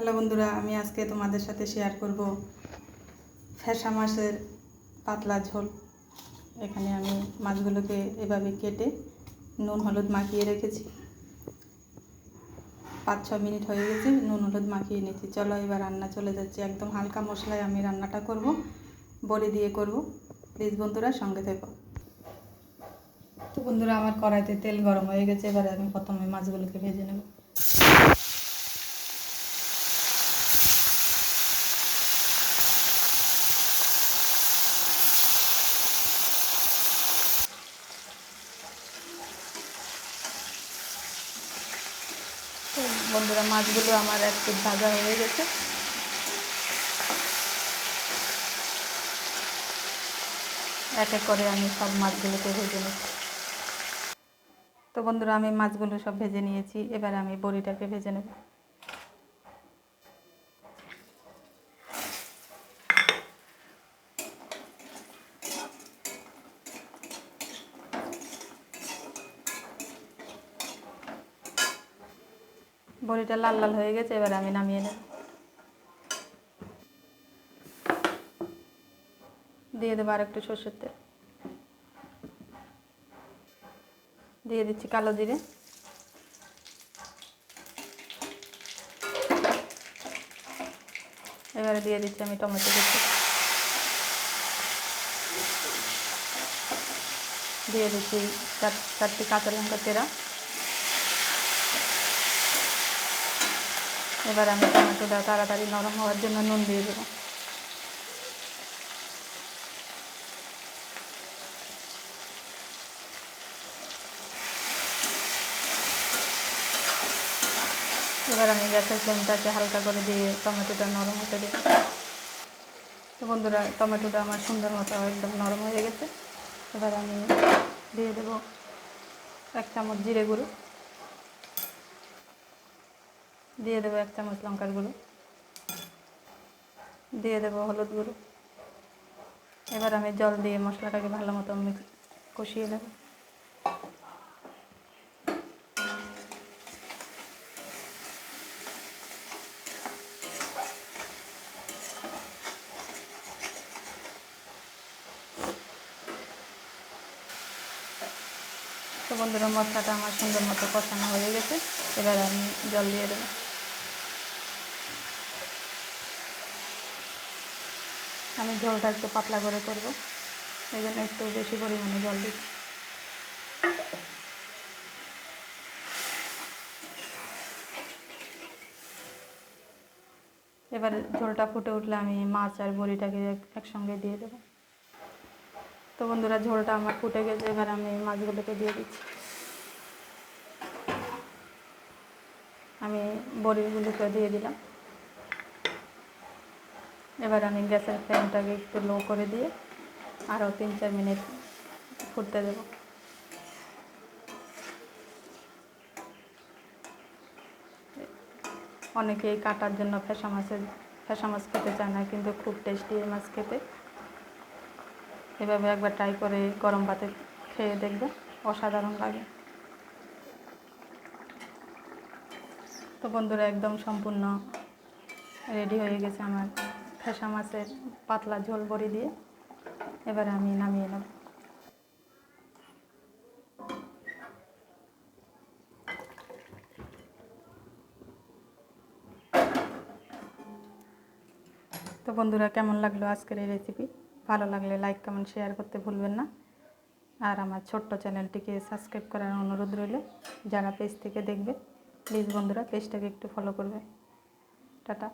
Hello বন্ধুরা, আমি আজকে তোমাদের সাথে শেয়ার করব ফ্যাসা মাছের পাতলা ঝোল। এখানে আমি মাছগুলোকে এভাবে কেটে নুন, হলুদ মাখিয়ে রেখেছি। পাঁচ ছ মিনিট হয়ে গেছে, নুন, হলুদ মাখিয়ে নিচ্ছি চলো এবার রান্না চলে যাচ্ছে। একদম হালকা মশলায় আমি রান্নাটা করব, বড়ি দিয়ে করব। প্লিজ বন্ধুরা, সঙ্গে থেকো। তো বন্ধুরা, আমার কড়াইতে তেল গরম হয়ে গেছে, এবারে আমি প্রথমে মাছগুলোকে ভেজে নেব তো বন্ধুরা, মাছগুলো আমার এক ভাজা হয়ে গেছে। এক এক করে আমি সব মাছগুলোকে ভেজে নিচ্ছি। তো বন্ধুরা, আমি মাছগুলো সব ভেজে নিয়েছি। এবার আমি বড়িটাকে ভেজে নেব। বড়িটা লাল লাল হয়ে গেছে, এবার আমি নামিয়ে নেব। দিয়ে দেবো আর একটু সর্ষের তেল। দিয়ে দিচ্ছি কালো জিরে। এবারে দিয়ে দিচ্ছি আমি টমেটো কুচি। দিয়ে দিচ্ছি চার চারটি কাঁচা লঙ্কা চেরা এবার আমি টমেটোটা তাড়াতাড়ি নরম হওয়ার জন্য নুন দিয়ে দেবো। এবার আমি গ্যাসের ফ্লেমটাকে হালকা করে দিয়ে টমেটোটা নরম হতে দিই তো বন্ধুরা, টমেটোটা আমার সুন্দর মতো একদম নরম হয়ে গেছে। এবার আমি দিয়ে দেবো এক চামচ জিরে গুঁড়ো। দিয়ে দেবো এক চামচ লঙ্কার গুঁড়ো। দিয়ে দেবো হলুদ গুঁড়ো। এবার আমি জল দিয়ে মশলাটাকে ভালো মতো মিক্স কষিয়ে দেবো তো বন্ধুরা, মশলাটা আমার সুন্দর মতো কষানো হয়ে গেছে। এবার আমি জল দিয়ে দেবো। আমি ঝোলটা একটু পাতলা করে করব। এই জন্য একটু বেশি পরিমাণে জল দিচ্ছি। এবার ঝোলটা ফুটে উঠলে আমি মাছ আর বড়িটাকে একসঙ্গে দিয়ে দেবো। তো বন্ধুরা, ঝোলটা আমার ফুটে গেছে, এবার আমি মাছগুলোকে দিয়ে দিচ্ছি। আমি বড়িগুলোকে দিয়ে দিলাম। এবার আমি গ্যাসের ফ্লেমটাকে একটু লো করে দিয়ে আরও তিন চার মিনিট ফুটতে দেবো। অনেকেই কাটার জন্য ফেসা মাছের, ফেসা মাছ খেতে চায় না, কিন্তু খুব টেস্টি এই মাছ খেতে। এভাবে একবার ট্রাই করে গরম ভাতে খেয়ে দেখবে অসাধারণ লাগে। তো বন্ধুরা, একদম সম্পূর্ণ রেডি হয়ে গেছে আমার ফেসা মাছের পাতলা ঝোল বড়ি দিয়ে এবারে আমি নামিয়ে নেব। তো বন্ধুরা, কেমন লাগল আজকের এই রেসিপি ভালো লাগলে লাইক কমেন্ট শেয়ার করতে ভুলবেন না। আর আমার ছোট্ট চ্যানেলটিকে সাবস্ক্রাইব করার অনুরোধ রইল। যারা পেজ থেকে দেখবে প্লিজ বন্ধুরা পেজটাকে একটু ফলো করবে। টাটা।